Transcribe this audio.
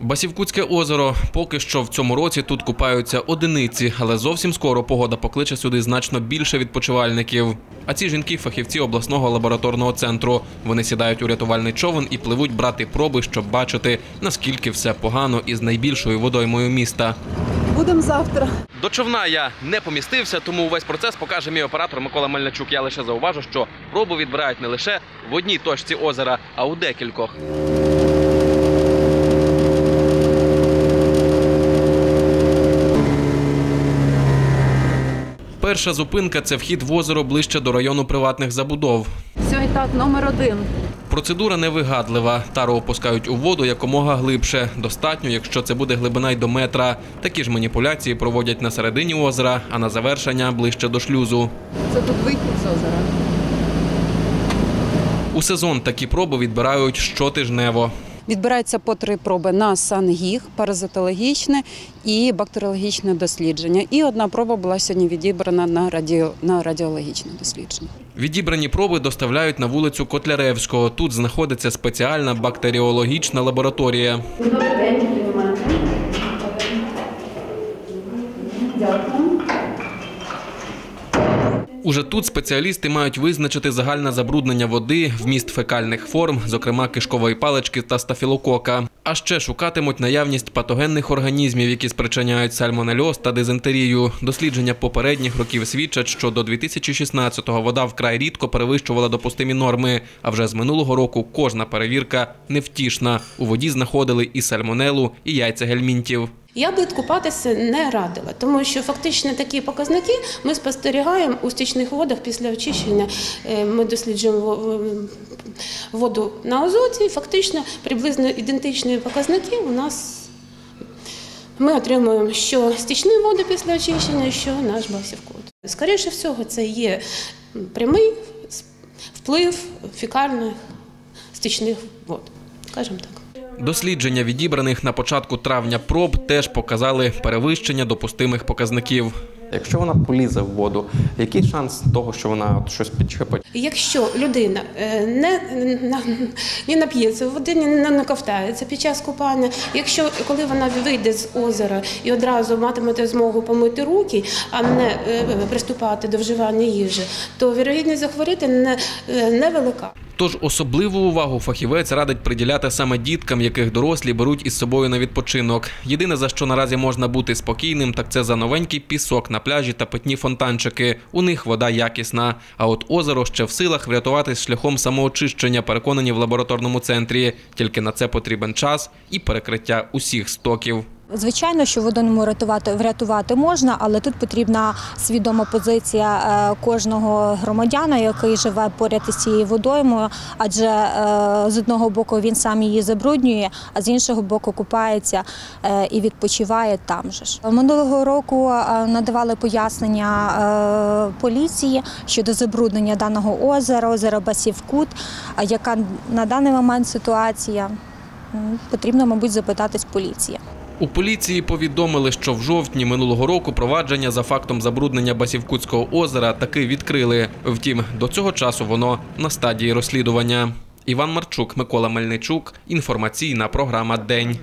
Басівкутське озеро. Поки що в цьому році тут купаються одиниці, але зовсім скоро погода покличе сюди значно більше відпочивальників. А ці жінки фахівці обласного лабораторного центру. Вони сідають у рятувальний човен і пливуть брати проби, щоб бачити, наскільки все погано із найбільшою водоймою міста. Будемо завтра. До човна я не помістився, тому увесь процес покаже мій оператор Микола Мельничук. Я лише зауважу, що пробу відбирають не лише в одній точці озера, а у декількох. Перша зупинка це вхід в озеро ближче до району приватних забудов. Все, етап номер один. Процедура невигадлива. Тару опускають у воду якомога глибше. Достатньо, якщо це буде глибина й до метра. Такі ж маніпуляції проводять на середині озера, а на завершення ближче до шлюзу. Це тут вихід з озера. У сезон такі проби відбирають щотижнево. Відбираються по три проби на сангіг, паразитологічне і бактеріологічне дослідження. І одна проба була сьогодні відібрана на, радіо, на радіологічне дослідження. Відібрані проби доставляють на вулицю Котляревського. Тут знаходиться спеціальна бактеріологічна лабораторія. Дякую. Уже тут спеціалісти мають визначити загальне забруднення води, вміст фекальних форм, зокрема кишкової палички та стафілокока. А ще шукатимуть наявність патогенних організмів, які спричиняють сальмонельоз та дизентерію. Дослідження попередніх років свідчать, що до 2016-го вода вкрай рідко перевищувала допустимі норми. А вже з минулого року кожна перевірка невтішна. У воді знаходили і сальмонелу, і яйця гельмінтів. Я би купатися не радила, тому що фактично такі показники ми спостерігаємо у стічних водах після очищення. Е, Ми досліджуємо воду на азоті. Фактично приблизно ідентичні показники у нас. Ми отримуємо що стічні води після очищення, що наш басівкод. Скоріше всього, це є прямий вплив фікальних стічних вод, скажімо так. Дослідження відібраних на початку травня проб теж показали перевищення допустимих показників. Якщо вона полізе в воду, який шанс того, що вона от щось підчепить? Якщо людина е, не, не нап'ється води, не наковтається під час купання, якщо коли вона вийде з озера і одразу матиме змогу помити руки, а не е, приступати до вживання їжі, то вірогідність захворіти не, е, невелика. Тож особливу увагу фахівець радить приділяти саме діткам, яких дорослі беруть із собою на відпочинок. Єдине за що наразі можна бути спокійним, так це за новенький пісок на пляжі та питні фонтанчики. У них вода якісна. А от озеро ще в силах врятуватись шляхом самоочищення, переконані в лабораторному центрі. Тільки на це потрібен час і перекриття усіх стоків. Звичайно, що водойму рятувати врятувати можна, але тут потрібна свідома позиція е, кожного громадяна, який живе поряд із цією водоймою, адже е, з одного боку він сам її забруднює, а з іншого боку купається е, і відпочиває там же ж. Минулого року надавали пояснення поліції щодо забруднення даного озера, озера Басівкут. Яка на даний момент ситуація? Потрібно, мабуть, запитатись поліції. У поліції повідомили, що в жовтні минулого року провадження за фактом забруднення Басівкутського озера таки відкрили. Втім, до цього часу воно на стадії розслідування. Іван Марчук, Микола Мельничук. Інформаційна програма День.